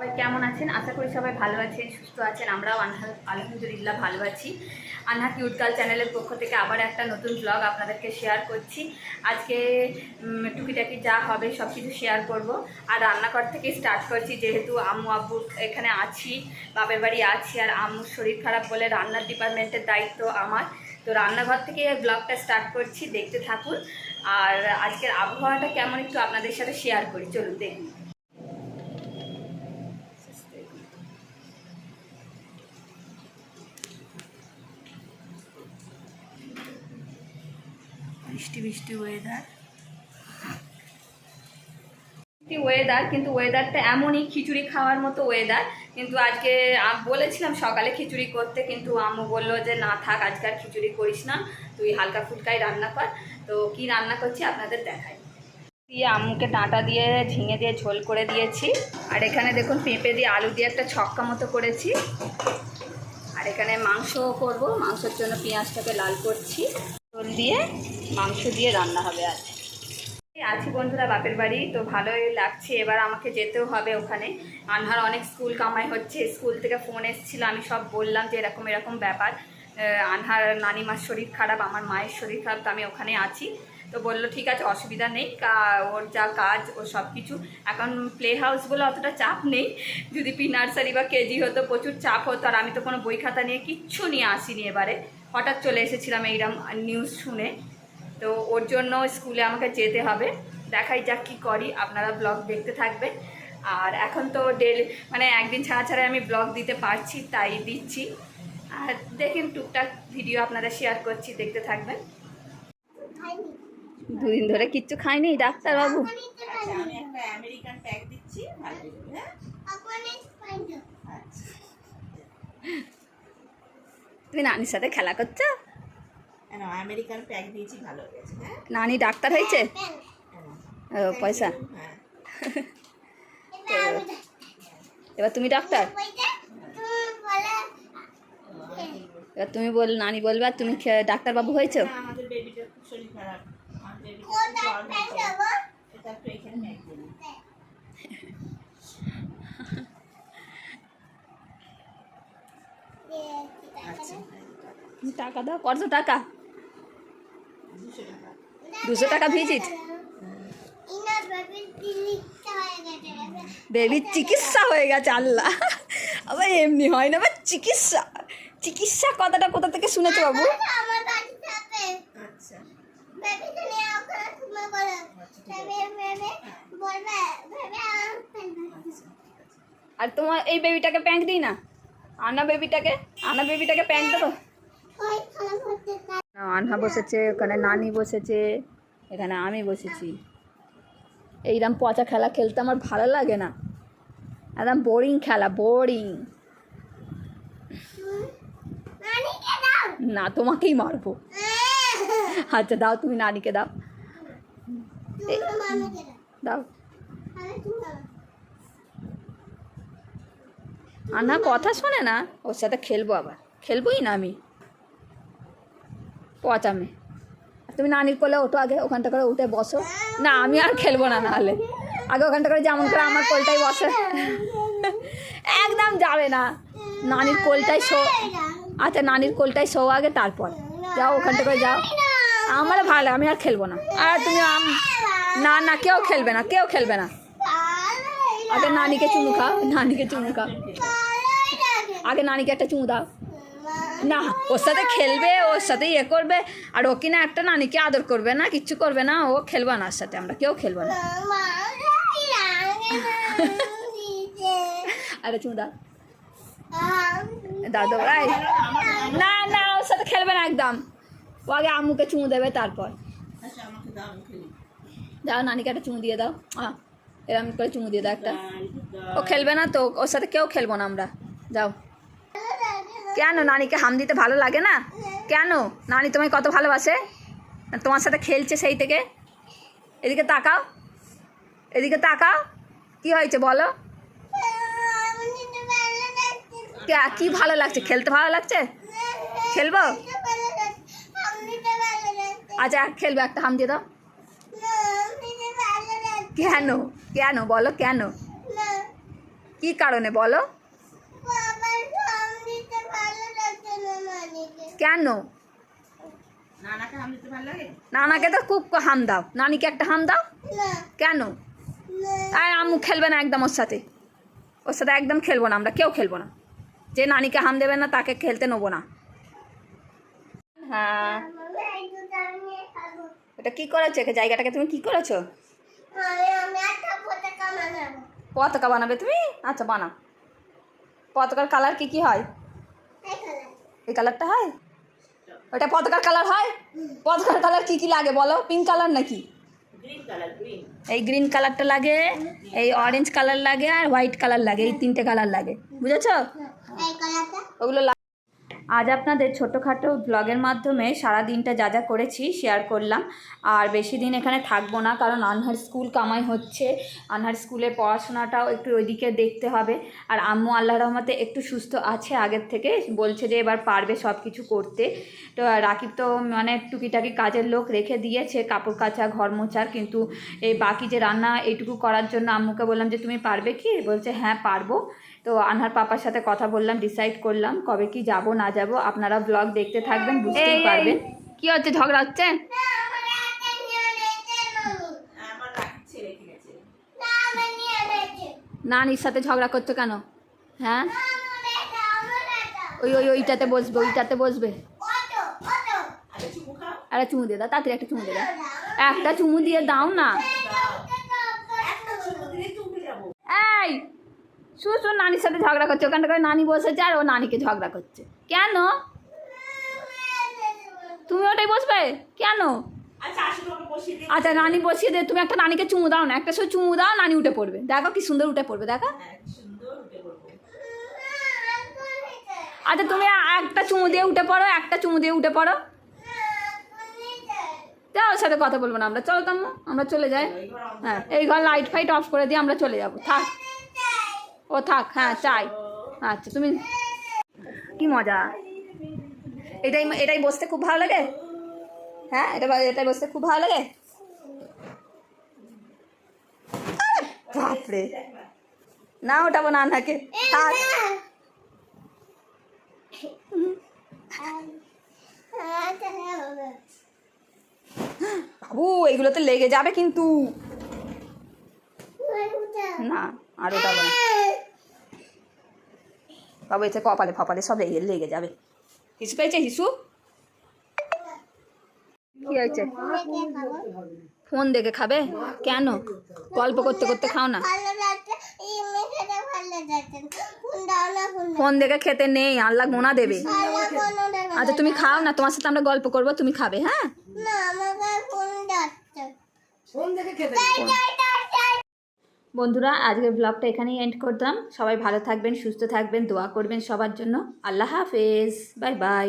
সবাই কেমন আছেন? আশা করি সবাই ভালো আছেন, সুস্থ আছেন। আমরাও আনহা- আলহামদুলিল্লাহ ভালো আছি। আনহা কিউটকাল চ্যানেলের পক্ষ থেকে আবার একটা নতুন ব্লগ আপনাদেরকে শেয়ার করছি। আজকে টুকিটাকি যা হবে সব কিছু শেয়ার করব। আর রান্নাঘর থেকে স্টার্ট করছি, যেহেতু আম্মু, আব্বু এখানে আছি, বাপের বাড়ি আছি, আর আম্মুর শরীর খারাপ বলে রান্নার ডিপার্টমেন্টের দায়িত্ব আমার। তো রান্নাঘর থেকে ব্লগটা স্টার্ট করছি, দেখতে থাকুন। আর আজকের আবহাওয়াটা কেমন একটু আপনাদের সাথে শেয়ার করি। চলুন দেখুন বৃষ্টি বৃষ্টি ওয়েদার ওয়েদার কিন্তু ওয়েদারটা এমনই খিচুড়ি খাওয়ার মতো ওয়েদার কিন্তু আজকে বলেছিলাম সকালে খিচুড়ি করতে, কিন্তু আম্মু বলল যে, না থাক, আজকে আর খিচুড়ি করিস না, তুই হালকা ফুলকাই রান্না কর। তো কি রান্না করছি আপনাদের দেখাই। দিয়ে আম্মুকে ডাঁটা দিয়ে, ঝিঙে দিয়ে ঝোল করে দিয়েছি। আর এখানে দেখুন, পেঁপে দিয়ে আলু দিয়ে একটা ছক্কা মতো করেছি। আর এখানে মাংস করব, মাংসের জন্য পেঁয়াজটাকে লাল করছি। ঝোল দিয়ে মাংস দিয়ে রান্না হবে আজ। আছি বন্ধুরা বাপের বাড়ি, তো ভালোই লাগছে। এবার আমাকে যেতেও হবে ওখানে। আনহার অনেক স্কুল কামাই হচ্ছে। স্কুল থেকে ফোন এসেছিল, আমি সব বললাম যে এরকম এরকম ব্যাপার। আনহার নানিমার শরীর খারাপ, আমার মায়ের শরীর খারাপ, তো আমি ওখানে আছি। তো বলল, ঠিক আছে, অসুবিধা নেই। ওর যা কাজ, ও সব কিছু। এখন প্লে হাউস বলে অতটা চাপ নেই। যদি পি নার্সারি বা কেজি হতো, প্রচুর চাপ হতো। আর আমি তো কোনো বই খাতা নিয়ে কিচ্ছু নিয়ে আসিনি এবারে। হঠাৎ চলে এসেছিলাম এইরকম নিউজ শুনে। তো ওর জন্য স্কুলে আমাকে যেতে হবে। দেখাই যাক কী করি আপনারা ব্লগ দেখতে থাকবেন। আর এখন তো ডেলি মানে একদিন ছাড়া ছাড়া আমি ব্লগ দিতে পারছি তাই দিচ্ছি। আর দেখেন টুকটাক ভিডিও আপনারা শেয়ার করছি দেখতে থাকবেন। দুদিন ধরে কিচ্ছু খাইনি ডাক্তারবাবু। আচ্ছা আমি একটা আমেরিকান প্যাক দিচ্ছি ভালো করে, হ্যাঁ আচ্ছা তুমি নানির সাথে খেলা করছ? আমেরিকান প্যাক দিয়েছি ভালো হয়ে হ্যাঁ? নানি ডাক্তার হয়েছে? ও পয়সা। হ্যাঁ। এবার তুমি ডাক্তার? এবার তুমি বল নানি বলবে আর তুমি খে- ডাক্তারবাবু হয়েছো? আমাদের খুব শরীর খারাপ আমার বেবিটার খুব জ্বর হয়েছে। এটা একটু এখানে প্যাক দিন আচ্ছা। টাকা দাও কত টাকা? দুশো টাকা। ভিজিট? বেবির চিকিৎসা হয়ে গেছে আল্লাহ। আবার এমনি হয় না আবার চিকিৎসা। চিকিৎসা কথাটা কোথা থেকে শুনেছো বাবু? আচ্ছা। আর তোমার এই বেবিটাকে প্যান্ট দিই না? আনা বেবিটাকে আনা বেবিটাকে প্যান্ট দেবো? না, আনহা বসেছে ওখানে নানি বসেছে এখানে আমি বসেছি। এইরকম পচা খেলা খেলতে আমার ভালো লাগে না। একদম বোরিং খেলা বোরিং না তোমাকেই মারবো। আচ্ছা দাও তুমি নানিকে দাও। দাও। আন্না কথা শোনে না। ওর সাথে খেলব আবার। খেলবোই না আমি। পচামে। তুমি নানির কোলে ওঠো আগে ওখানটা করে উঠে বসো। না, আমি আর খেলব না নাহলে। আগে ওখানটা করে যেমন করে আমার কোলটাই বসে। একদম যাবে না। নানির কোলটাই শো আচ্ছা নানির কোলটাই শো আগে, তারপর। যাও ওখানটা করে যাও। আমার ভালো, আমি আর খেলব না। আর তুমি না না, কেউ খেলবে না, কেউ খেলবে না। আগে নানিকে চুমু খাও, নানিকে চুমু খাও। আগে নানিকে একটা চুমু দাও। না, ওর সাথে খেলবে, ওর সাথে ইয়ে করবে, আর ও কিনা একটা নানিকে আদর করবে না, কিচ্ছু করবে না, ও খেলবে না ওর সাথে, আমরা কেউ খেলব না। আরে, চুমু দাও। দাও এই। না না, ওর সাথে খেলবে না একদম। ও আগে আম্মুকে চুমু দেবে, তারপর। দাও, নানিকে একটা চুমু দিয়ে দাও। আহ এরম করে চুমু দিয়ে দাও একটা। ও খেলবে না তো, ওর সাথে কেউ খেলব না আমরা। যাও। কেন নানিকে হাম দিতে ভালো লাগে না? কেন? নানি তোমায় কত ভালোবাসে? তোমার সাথে খেলছে সেই থেকে? এদিকে তাকাও। এদিকে তাকাও। কি হয়েছে বলো? কে- ভালো লাগছে? খেলতে ভালো লাগছে? খেলব? আচ্ছা খেলবে, একটা হাম দিয়ে দাও। কেন? কেন? বলো, কেন? কি কারণে বলো বাবার কাম দিতে ভালো লাগছে না মানিকে কেন? নানাকে তো খুব হাম দাও। নানিকে একটা হাম দাও? কেন? আর আম্মু খেলবে না একদম ওর সাথে। ওর সাথে একদম খেলব না আমরা কেউ খেলব না। যে নানিকে হাম দেবে না তাকে খেলতে নেব না। হ্যাঁ। আমি আমি এটা কি করেছ? একে জায়গাটাকে তুমি কি করেছ? আমি আমি একটা পতাকা বানাবে তুমি? আচ্ছা বানাও। পতাকার কালার কি কি হয়? এই কালারটা হয়? ওটা পতাকার কালার হয়? পতাকার কালার কি কি লাগে বলো? পিঙ্ক কালার নাকি? গ্রিন কালার গ্রিন এই গ্রিন কালারটা লাগে এই অরেঞ্জ কালার লাগে আর হোয়াইট কালার লাগে এই তিনটে কালার লাগে। বুঝেছ? ওগুলো লা- আজ আপনাদের ছোটোখাটো ব্লগের মাধ্যমে সারা দিনটা যা যা করেছি শেয়ার করলাম। আর বেশি দিন এখানে থাকব না, কারণ আনহার স্কুল কামাই হচ্ছে। আনহার স্কুলের পড়াশোনাটাও একটু ওইদিকে দেখতে হবে। আর আম্মু আল্লাহ রহমতে একটু সুস্থ আছে আগের থেকে, বলছে যে এবার পারবে সব কিছু করতে। তো রাকিব তো মানে টুকিটাকি কাজের লোক রেখে দিয়েছে, কাপড় কাচা, ঘর মোছার। কিন্তু এই বাকি যে রান্না এইটুকু করার জন্য আম্মুকে বললাম যে, তুমি পারবে কি? বলছে হ্যাঁ পারব। তো আনহার পাপার সাথে কথা বললাম ডিসাইড করলাম কবে কি যাব না যাব। আপনারা ব্লগ দেখতে থাকবেন বুঝতেই পারবেন। কি হচ্ছে ঝগড়া হচ্ছে? নানির সাথে ঝগড়া করছ কেন? হ্যাঁ? ওই ওই ওইটাতে বসবে ওইটাতে বসবে। আরে চুমু দিয়ে দাও তাড়াতাড়ি একটা চুমু দিয়ে দাও। একটা চুমু দিয়ে দাও না একটা চুমু দিলে চুমু যাব এই শু শু নানির সাথে ঝগড়া করছে। ওখানটা করে নানি বসেছে আর ও নানিকে ঝগড়া করছে। কেন? তুমি ওটাই বসবে? কেন? আচ্ছা নানি বসিয়ে দে, তুমি একটা নানিকে চুমু দাও না। একটা সময় চুমু দাও, নানি উঠে পড়বে। দেখো কি সুন্দর উঠে পড়বে, দেখো। আচ্ছা তুমি একটা চুমু দিয়ে উঠে পড়ো, একটা চুমু দিয়ে উঠে পড়ো। যাও ওর সাথে কথা বলব না আমরা। চলো তো আমরা চলে যাই। হ্যাঁ এই ঘর লাইট ফাইট অফ করে দিয়ে আমরা চলে যাব। থাক। ও থাক হ্যাঁ চাই। আচ্ছা তুমি কি মজা? এটাই এটাই বসতে খুব ভালো লাগে? হ্যাঁ এটা এটাই বসতে খুব ভালো লাগে? বাপরে। না ওঠাবো না নাকে থাক। বাবু, এগুলোতে লেগে যাবে কিন্তু। না, আর না। বাবু এতে কপালে ফপালে সব লেগে লেগে যাবে। হিসু পেয়েছে হিসু? কি হয়েছে? ফোন দেখে খাবে? কেন? গল্প করতে করতে খাও না। ফোন দেখে খেতে নেই আল্লাহ গোনা দেবে। আচ্ছা তুমি খাও না তোমার সাথে আমরা গল্প করব তুমি খাবে হ্যাঁ? ফোন যাচ্ছে। বন্ধুরা, আজকের ব্লগটা এখানেই এন্ড করতাম। সবাই ভালো থাকবেন, সুস্থ থাকবেন, দোয়া করবেন সবার জন্য। আল্লাহ হাফেজ। Bye bye.